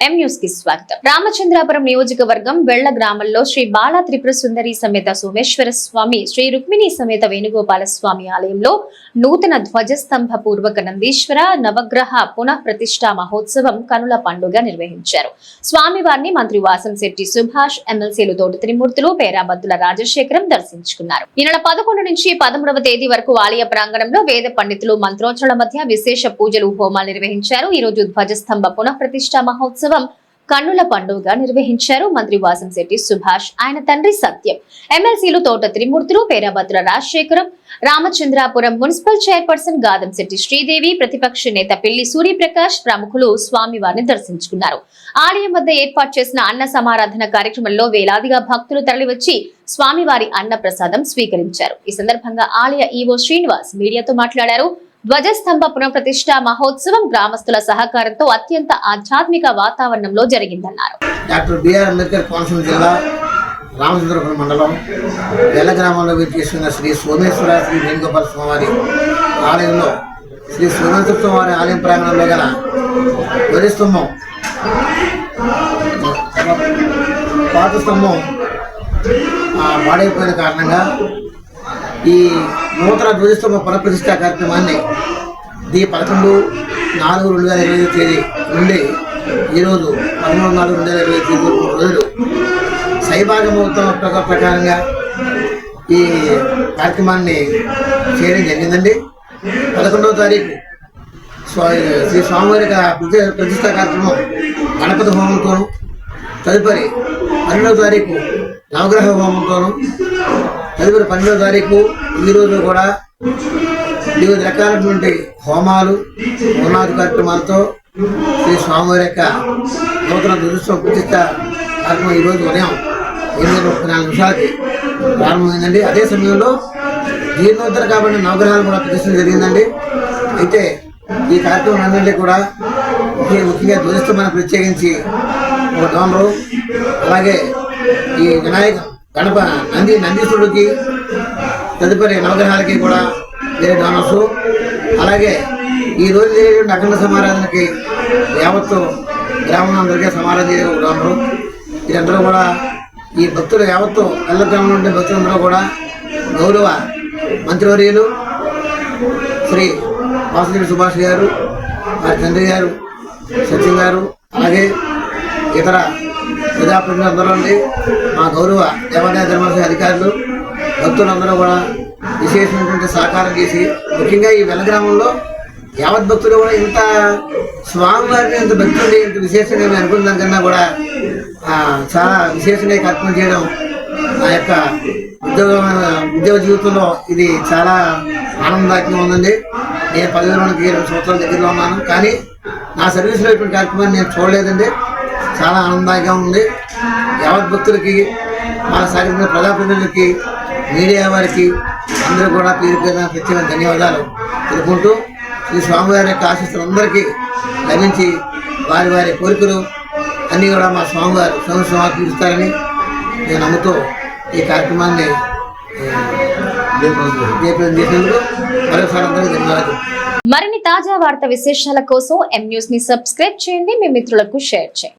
ఎం కి స్వాగతం. రామచంద్రాపురం నియోజకవర్గం వెళ్ళ గ్రామంలో శ్రీ బాలా త్రిపుర సుందరి సమేత సోమేశ్వర స్వామి శ్రీ రుక్మిణి సమేత వేణుగోపాల స్వామి ఆలయంలో నూతన ధ్వజస్తంభ పూర్వక నందీశ్వర నవగ్రహ పునఃప్రతిష్ట మహోత్సవం కనుల పండుగ నిర్వహించారు. స్వామివారిని మంత్రి వాసంశెట్టి సుభాష్ ఎమ్మెల్సీలు తోటి త్రిమూర్తులు పేరాబద్దుల రాజశేఖరం దర్శించుకున్నారు. ఈ నెల పదకొండు నుంచి పదమూడవ తేదీ వరకు ఆలయ ప్రాంగణంలో వేద పండితులు మంత్రోచ్చరణ మధ్య విశేష పూజలు హోమాలు నిర్వహించారు. ఈ రోజు ధ్వజస్తంభ పునః ప్రతిష్ఠా మహోత్సవం కన్నుల పండుగ నిర్వహించారు మంత్రి వాసంశెట్టి సుభాష్. ఆయన తండ్రి సత్యం. ఎమ్మెల్సీలు తోట త్రిమూర్తులు పేరాభద్ర రాజశేఖరం రామచంద్రాపురం మున్సిపల్ చైర్పర్సన్ గాదంశెట్టి శ్రీదేవి ప్రతిపక్ష నేత పిల్లి సూర్యప్రకాష్ ప్రముఖులు స్వామివారిని దర్శించుకున్నారు. ఆలయం వద్ద ఏర్పాటు చేసిన అన్న సమారాధన కార్యక్రమంలో వేలాదిగా భక్తులు తరలివచ్చి స్వామివారి అన్న ప్రసాదం స్వీకరించారు. ఈ సందర్భంగా ఆలయ ఈవో శ్రీనివాస్ మీడియాతో మాట్లాడారు. ధ్వజస్తంభ పునఃప్రతిష్ఠ మహోత్సవం గ్రామస్తుల సహకారంతో అత్యంత ఆధ్యాత్మిక వాతావరణంలో జరిగిందన్నారు. డాక్టర్ బిఆర్ అంబేద్కర్ కోనసీమ జిల్లా రామచంద్రపురం మండలం వెల్ల గ్రామంలో విచ్చేస్తున్న శ్రీ సోమేశ్వర శ్రీ వేణుగోపాల స్వామివారి ఆలయంలో శ్రీ సోమేశ్వర స్వామివారి ఆలయం ప్రాంగణంలో గల ధ్వజస్తంభం పాత స్తంభం ఆ, పాడైపోయిన కారణంగా ఈ నూతన ధ్వజస్తంభ పునఃప్రతిష్ఠా కార్యక్రమాన్ని ది పదకొండు నాలుగు రెండు వేల ఇరవై తేదీ నుండి ఈరోజు పదమూడు నాలుగు రెండు వేల ఇరవై తేదీ రోజులు సైభాగ ముహూర్తం ప్రక- ప్రకారంగా ఈ కార్యక్రమాన్ని చేయడం జరిగిందండి. పదకొండవ తారీఖు స్వా శ్రీ స్వామివారి యొక్క ప్రతిష్టా కార్యక్రమం గణపతి హోమంతోను తదుపరి పన్నెండవ తారీఖు నవగ్రహ హోమంతోను తదుపరి పన్నెండో తారీఖు ఈరోజు కూడా వివిధ రకాలైనటువంటి హోమాలు హోమాది కార్యక్రమాలతో శ్రీ స్వామివారి యొక్క నూతన దురుత్సవ ప్రతిష్ట కార్యక్రమం ఈరోజు ఉదయం ఎనిమిది ముప్పై నాలుగు నిమిషాలకి ప్రారంభమైందండి. అదే సమయంలో జీర్ణోత్తర కాబట్టి నవగ్రహాలు కూడా ప్రతిష్ట జరిగిందండి. అయితే ఈ కార్యక్రమం అన్నింటి కూడా ముఖ్య- ముఖ్యంగా ధ్వజస్తంభాన్ని ప్రత్యేకించి ఒక డోనరు అలాగే ఈ వినాయక గణప నంది నందీశ్వరుడికి తదుపరి నవగ్రహాలకి కూడా వేరే డోనర్స్ అలాగే ఈ రోజు జరిగేటువంటి అఖండ సమారాధనకి యావత్తు గ్రామం అందరికీ సమారాధన చేసే ఒక డోనరు వీరందరూ కూడా ఈ భక్తులు యావత్తు ఎల్ల గ్రామంలో ఉండే భక్తులందరూ కూడా గౌరవ మంత్రివర్యులు శ్రీ వాసుదేవి సుభాష్ గారు వారి తండ్రి గారు సత్యం గారు అలాగే ఇతర ప్రజాప్రతినిధులందరూ ఉండి మా గౌరవ దేవాదాయ ధర్మాలయ అధికారులు భక్తులందరూ కూడా విశేషమైనటువంటి సహకారం చేసి ముఖ్యంగా ఈ వెల్లగ్రామంలో యావత్ భక్తులు కూడా ఇంత స్వామివారిని ఇంత భక్తి ఉండి ఇంత విశేషంగా మేము అనుకున్న దానికన్నా కూడా చాలా విశేషంగా కల్పన కార్యక్రమం చేయడం నా యొక్క ఉద్యోగ ఉద్యోగ జీవితంలో ఇది చాలా ఆనందదాయకంగా ఉందండి. నేను పదివేలకి ఇరవై సంవత్సరాల దగ్గరలో ఉన్నాను. కానీ నా సర్వీస్లో ఇటువంటి కార్యక్రమాన్ని నేను చూడలేదండి. చాలా ఆనందంగా ఉంది. యావత్ భక్తులకి మా సహకరించిన ప్రజాప్రతినిధులకి మీడియా వారికి అందరూ కూడా పేరు పేరున ప్రత్యేక ధన్యవాదాలు తెలుపుకుంటూ ఈ స్వామివారి యొక్క ఆశీస్సులు అందరికీ లభించి వారి వారి కోరికలు అన్నీ కూడా మా స్వామివారు స్వామి స్వామి తీరుస్తారని నేను నమ్ముతూ ఈ కార్యక్రమాన్ని మరిన్ని తాజా వార్త విశేషాల కోసం ఎం న్యూస్ని సబ్స్క్రైబ్ చేయండి. మీ మిత్రులకు షేర్ చేయండి.